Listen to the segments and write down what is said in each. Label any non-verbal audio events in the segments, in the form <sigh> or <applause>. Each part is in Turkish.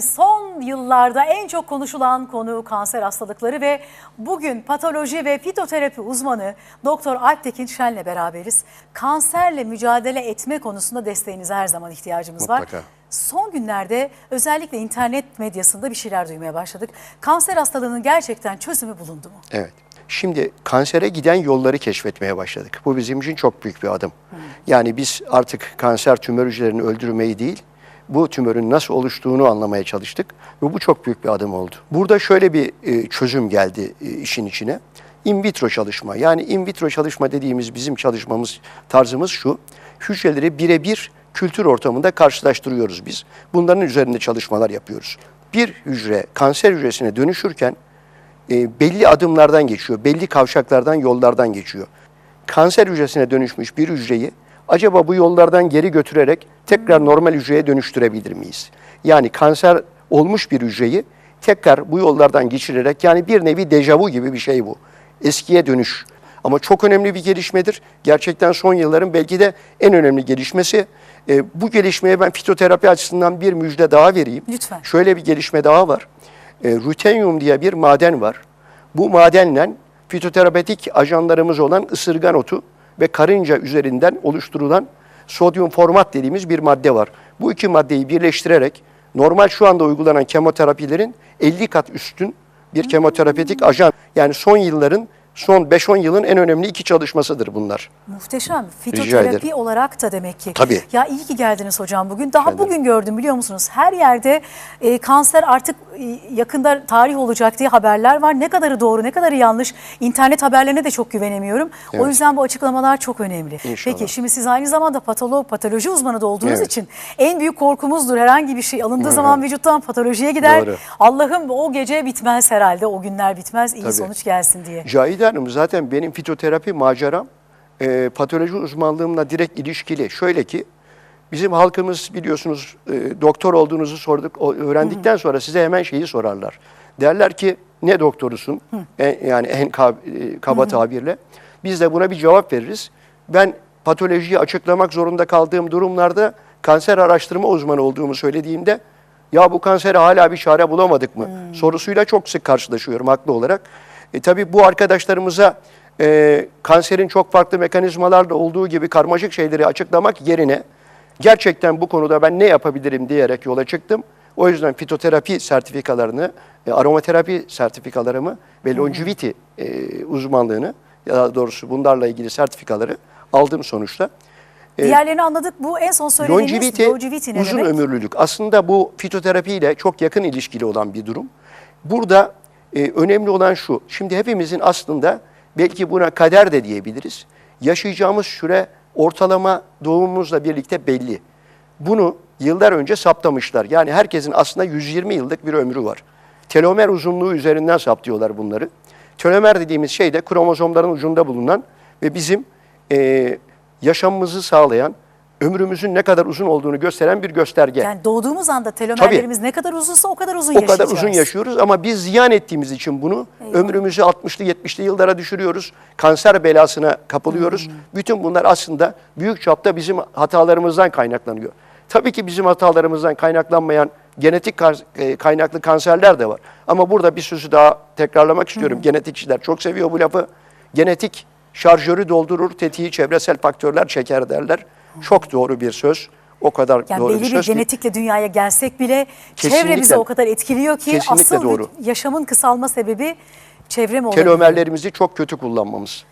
Son yıllarda en çok konuşulan konu kanser hastalıkları ve bugün patoloji ve fitoterapi uzmanı Doktor Alptekin Şen'le beraberiz. Kanserle mücadele etme konusunda desteğinize her zaman ihtiyacımız var. Mutlaka. Son günlerde özellikle internet medyasında bir şeyler duymaya başladık. Kanser hastalığının gerçekten çözümü bulundu mu? Evet. Şimdi kansere giden yolları keşfetmeye başladık. Bu bizim için çok büyük bir adım. Yani biz artık kanser tümör hücrelerini öldürmeyi değil, bu tümörün nasıl oluştuğunu anlamaya çalıştık ve bu çok büyük bir adım oldu. Burada şöyle bir e, çözüm geldi e, işin içine. In vitro çalışma. Yani in vitro çalışma dediğimiz bizim çalışmamız tarzımız şu. Hücreleri birebir kültür ortamında karşılaştırıyoruz biz. Bunların üzerinde çalışmalar yapıyoruz. Bir hücre kanser hücresine dönüşürken e, belli adımlardan geçiyor, belli kavşaklardan, yollardan geçiyor. Kanser hücresine dönüşmüş bir hücreyi acaba bu yollardan geri götürerek tekrar normal hücreye dönüştürebilir miyiz? Yani kanser olmuş bir hücreyi tekrar bu yollardan geçirerek yani bir nevi dejavu gibi bir şey bu. Eskiye dönüş. Ama çok önemli bir gelişmedir. Gerçekten son yılların belki de en önemli gelişmesi. E, bu gelişmeye ben fitoterapi açısından bir müjde daha vereyim. Lütfen. Şöyle bir gelişme daha var. E, rutenyum diye bir maden var. Bu madenle fitoterapetik ajanlarımız olan ısırgan otu ve karınca üzerinden oluşturulan sodyum format dediğimiz bir madde var. Bu iki maddeyi birleştirerek normal şu anda uygulanan kemoterapilerin 50 kat üstün bir kemoterapetik ajan. Yani son yılların, son 5-10 yılın en önemli iki çalışmasıdır bunlar. Muhteşem. Fitoterapi olarak da demek ki. Tabii. Ya iyi ki geldiniz hocam bugün. Daha ederim. bugün gördüm biliyor musunuz? Her yerde e, kanser artık e, yakında tarih olacak diye haberler var. Ne kadarı doğru, ne kadarı yanlış. İnternet haberlerine de çok güvenemiyorum. O Evet. yüzden bu açıklamalar çok önemli. İnşallah. Peki şimdi siz aynı zamanda patolog, patoloji uzmanı da olduğunuz Evet. için en büyük korkumuzdur herhangi bir şey alındığı zaman vücuttan patolojiye gider. Allah'ım o gece bitmez herhalde. O günler bitmez. iyi Tabii. sonuç gelsin diye. Cahide Hanım zaten benim fitoterapi maceram e, patoloji uzmanlığımla direkt ilişkili. Şöyle ki bizim halkımız biliyorsunuz e, doktor olduğunuzu sorduk. O, öğrendikten sonra size hemen şeyi sorarlar. Derler ki ne doktorusun? En- yani en kab- e, kaba tabirle. Biz de buna bir cevap veririz. Ben patolojiyi açıklamak zorunda kaldığım durumlarda kanser araştırma uzmanı olduğumu söylediğimde ya bu kansere hala bir çare bulamadık mı sorusuyla çok sık karşılaşıyorum haklı olarak. E, tabii bu arkadaşlarımıza e, kanserin çok farklı mekanizmalarla olduğu gibi karmaşık şeyleri açıklamak yerine gerçekten bu konuda ben ne yapabilirim diyerek yola çıktım. O yüzden fitoterapi sertifikalarını, e, aromaterapi sertifikalarımı ve longevity e, uzmanlığını, ya daha doğrusu bunlarla ilgili sertifikaları aldım sonuçta. Diğerlerini anladık. Bu en son söylediğiniz Longevity, longevity ne uzun demek? ömürlülük. Aslında bu fitoterapiyle çok yakın ilişkili olan bir durum. Burada e, önemli olan şu. Şimdi hepimizin aslında belki buna kader de diyebiliriz. Yaşayacağımız süre ortalama doğumumuzla birlikte belli. Bunu yıllar önce saptamışlar. Yani herkesin aslında 120 yıllık bir ömrü var. Telomer uzunluğu üzerinden saptıyorlar bunları. Telomer dediğimiz şey de kromozomların ucunda bulunan ve bizim e, yaşamımızı sağlayan, ömrümüzün ne kadar uzun olduğunu gösteren bir gösterge. Yani doğduğumuz anda telomerlerimiz ne kadar uzunsa o kadar uzun o yaşayacağız. kadar uzun yaşıyoruz ama biz ziyan ettiğimiz için bunu ömrümüzü 60'lı 70'li yıllara düşürüyoruz. Kanser belasına kapılıyoruz. Hmm. Bütün bunlar aslında büyük çapta bizim hatalarımızdan kaynaklanıyor. Tabii ki bizim hatalarımızdan kaynaklanmayan genetik e, kaynaklı kanserler de var. Ama burada bir sözü daha tekrarlamak istiyorum. Genetikçiler çok seviyor bu lafı. Genetik şarjörü doldurur, tetiği çevresel faktörler çeker derler. Çok doğru bir söz. O kadar Yani doğru belli bir bir söz. ki- genetikle dünyaya gelsek bile çevre bizi o kadar etkiliyor ki asıl doğru. yaşamın kısalma sebebi çevre mi olabilir? Telomerlerimizi çok kötü kullanmamız.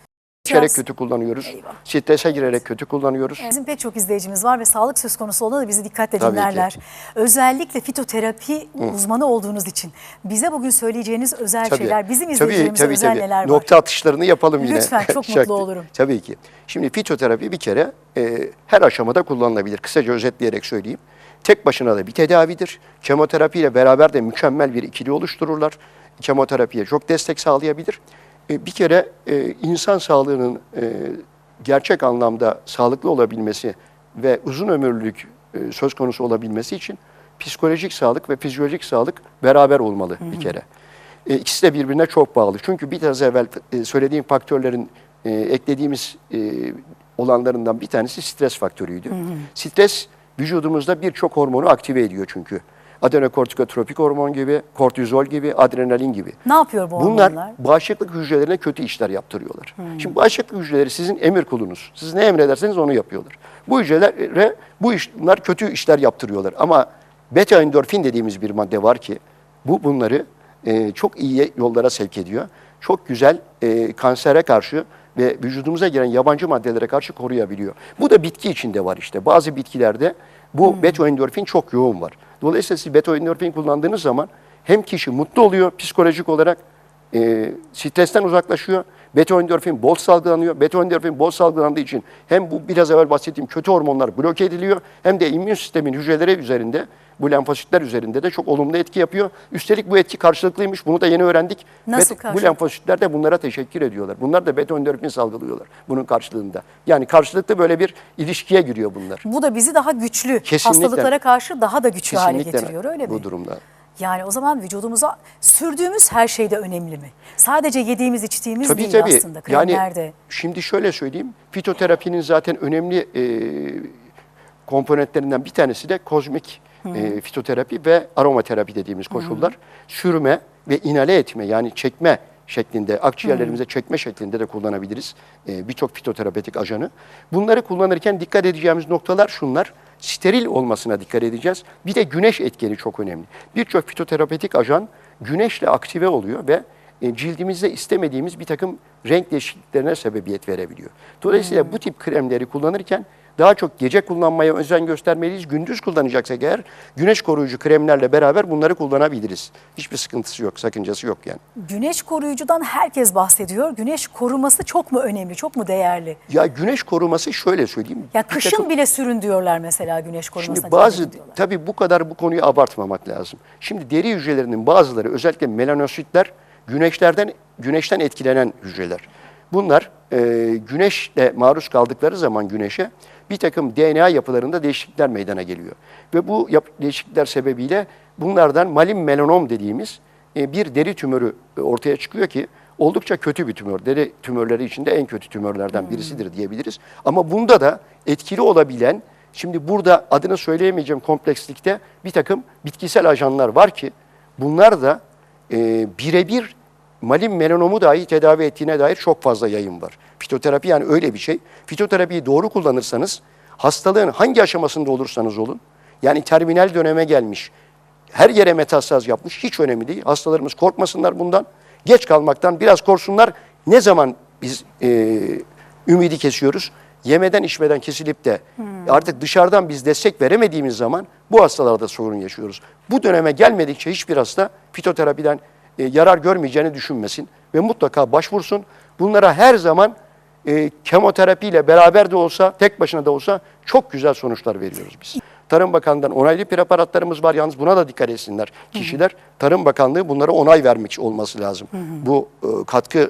Biraz- kötü kullanıyoruz. Eyvah. Strese girerek kötü kullanıyoruz. Bizim pek çok izleyicimiz var ve sağlık söz konusu olduğunda da bizi dikkatle Tabii ki. dinlerler. Özellikle fitoterapi uzmanı olduğunuz için bize bugün söyleyeceğiniz özel şeyler, bizim izleyeceğimiz özel neler var? Nokta atışlarını yapalım yine. Lütfen, <laughs> çok mutlu olurum. Tabii ki. Şimdi fitoterapi bir kere e, her aşamada kullanılabilir. Kısaca özetleyerek söyleyeyim. Tek başına da bir tedavidir. Kemoterapi ile beraber de mükemmel bir ikili oluştururlar. Kemoterapiye çok destek sağlayabilir. E, bir kere e, insan sağlığının e, gerçek anlamda sağlıklı olabilmesi ve uzun ömürlülük e, söz konusu olabilmesi için psikolojik sağlık ve fizyolojik sağlık beraber olmalı bir kere. E, ikisi de birbirine çok bağlı. Çünkü biraz evvel e, söylediğim faktörlerin e, eklediğimiz e, olanlarından bir tanesi stres faktörüydü. Stres vücudumuzda birçok hormonu aktive ediyor çünkü. Adenokortikotropik hormon gibi, kortizol gibi, adrenalin gibi. Ne yapıyor bu Bunlar hormonlar? bağışıklık hücrelerine kötü işler yaptırıyorlar. Şimdi bağışıklık hücreleri sizin emir kulunuz. Siz ne emrederseniz onu yapıyorlar. Bu hücrelere bu iş, bunlar kötü işler yaptırıyorlar. Ama beta endorfin dediğimiz bir madde var ki bu bunları e, çok iyi yollara sevk ediyor. Çok güzel e, kansere karşı ve vücudumuza giren yabancı maddelere karşı koruyabiliyor. Bu da bitki içinde var işte. Bazı bitkilerde bu beta endorfin çok yoğun var. Dolayısıyla siz beta endorfin kullandığınız zaman hem kişi mutlu oluyor psikolojik olarak e, stresten uzaklaşıyor. Beta endorfin bol salgılanıyor. Beta endorfin bol salgılandığı için hem bu biraz evvel bahsettiğim kötü hormonlar bloke ediliyor hem de immün sistemin hücreleri üzerinde bu lenfositler üzerinde de çok olumlu etki yapıyor. Üstelik bu etki karşılıklıymış. Bunu da yeni öğrendik. Nasıl bu karşılıklı? lenfositler de bunlara teşekkür ediyorlar. Bunlar da beta endorfin salgılıyorlar bunun karşılığında. Yani karşılıklı böyle bir ilişkiye giriyor bunlar. Bu da bizi daha güçlü, Kesinlikle. hastalıklara karşı daha da güçlü hale Kesinlikle getiriyor öyle mi? bu durumda. Yani o zaman vücudumuza sürdüğümüz her şey de önemli mi? Sadece yediğimiz içtiğimiz Tabii değil tabii. aslında kremlerde. Yani şimdi şöyle söyleyeyim. Fitoterapinin zaten önemli e, komponentlerinden bir tanesi de kozmik e, fitoterapi ve aromaterapi dediğimiz koşullar. Sürme ve inhale etme yani çekme şeklinde, akciğerlerimize çekme şeklinde de kullanabiliriz e, birçok fitoterapetik ajanı. Bunları kullanırken dikkat edeceğimiz noktalar şunlar. Steril olmasına dikkat edeceğiz. Bir de güneş etkeni çok önemli. Birçok fitoterapetik ajan güneşle aktive oluyor ve e, cildimizde istemediğimiz bir takım renk değişikliklerine sebebiyet verebiliyor. Dolayısıyla bu tip kremleri kullanırken daha çok gece kullanmaya özen göstermeliyiz. Gündüz kullanacaksak eğer güneş koruyucu kremlerle beraber bunları kullanabiliriz. Hiçbir sıkıntısı yok, sakıncası yok yani. Güneş koruyucudan herkes bahsediyor. Güneş koruması çok mu önemli, çok mu değerli? Ya güneş koruması şöyle söyleyeyim. Ya kışın takım- bile sürün diyorlar mesela güneş korumasına. Şimdi bazı tabii bu kadar bu konuyu abartmamak lazım. Şimdi deri hücrelerinin bazıları özellikle melanositler güneşlerden güneşten etkilenen hücreler. Bunlar e, güneşle maruz kaldıkları zaman güneşe bir takım DNA yapılarında değişiklikler meydana geliyor. Ve bu yap- değişiklikler sebebiyle bunlardan malin melanom dediğimiz e, bir deri tümörü e, ortaya çıkıyor ki oldukça kötü bir tümör. Deri tümörleri içinde en kötü tümörlerden birisidir diyebiliriz. Ama bunda da etkili olabilen Şimdi burada adını söyleyemeyeceğim komplekslikte bir takım bitkisel ajanlar var ki bunlar da e, birebir malin melanomu dahi tedavi ettiğine dair çok fazla yayın var. Fitoterapi yani öyle bir şey. Fitoterapiyi doğru kullanırsanız hastalığın hangi aşamasında olursanız olun yani terminal döneme gelmiş, her yere metastaz yapmış hiç önemli değil. Hastalarımız korkmasınlar bundan. Geç kalmaktan biraz korksunlar. Ne zaman biz e, ümidi kesiyoruz? Yemeden içmeden kesilip de artık dışarıdan biz destek veremediğimiz zaman bu hastalarda sorun yaşıyoruz. Bu döneme gelmedikçe hiçbir hasta fitoterapiden e, yarar görmeyeceğini düşünmesin ve mutlaka başvursun. Bunlara her zaman e, kemoterapiyle beraber de olsa, tek başına da olsa çok güzel sonuçlar veriyoruz biz. Tarım Bakanlığı'ndan onaylı preparatlarımız var. Yalnız buna da dikkat etsinler kişiler. Tarım Bakanlığı bunlara onay vermek olması lazım. Bu e, katkı e,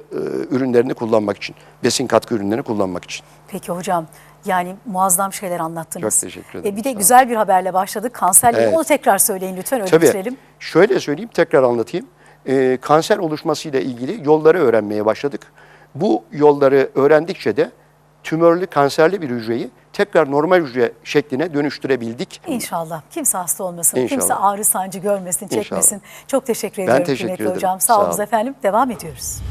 ürünlerini kullanmak için. Besin katkı ürünlerini kullanmak için. Peki hocam yani muazzam şeyler anlattınız. Çok teşekkür ederim, E, bir de güzel bir haberle başladık. Kanserle Evet. onu tekrar söyleyin lütfen öyle Tabii. bitirelim. Şöyle söyleyeyim, tekrar anlatayım. Ee, kanser oluşmasıyla ilgili yolları öğrenmeye başladık. Bu yolları öğrendikçe de tümörlü, kanserli bir hücreyi tekrar normal hücre şekline dönüştürebildik. İnşallah. Kimse hasta olmasın. İnşallah. Kimse ağrı sancı görmesin, çekmesin. Çok teşekkür Ben ediyorum teşekkür kıymetli ederim. hocam. Sağ Sağ olun. efendim. Devam ediyoruz.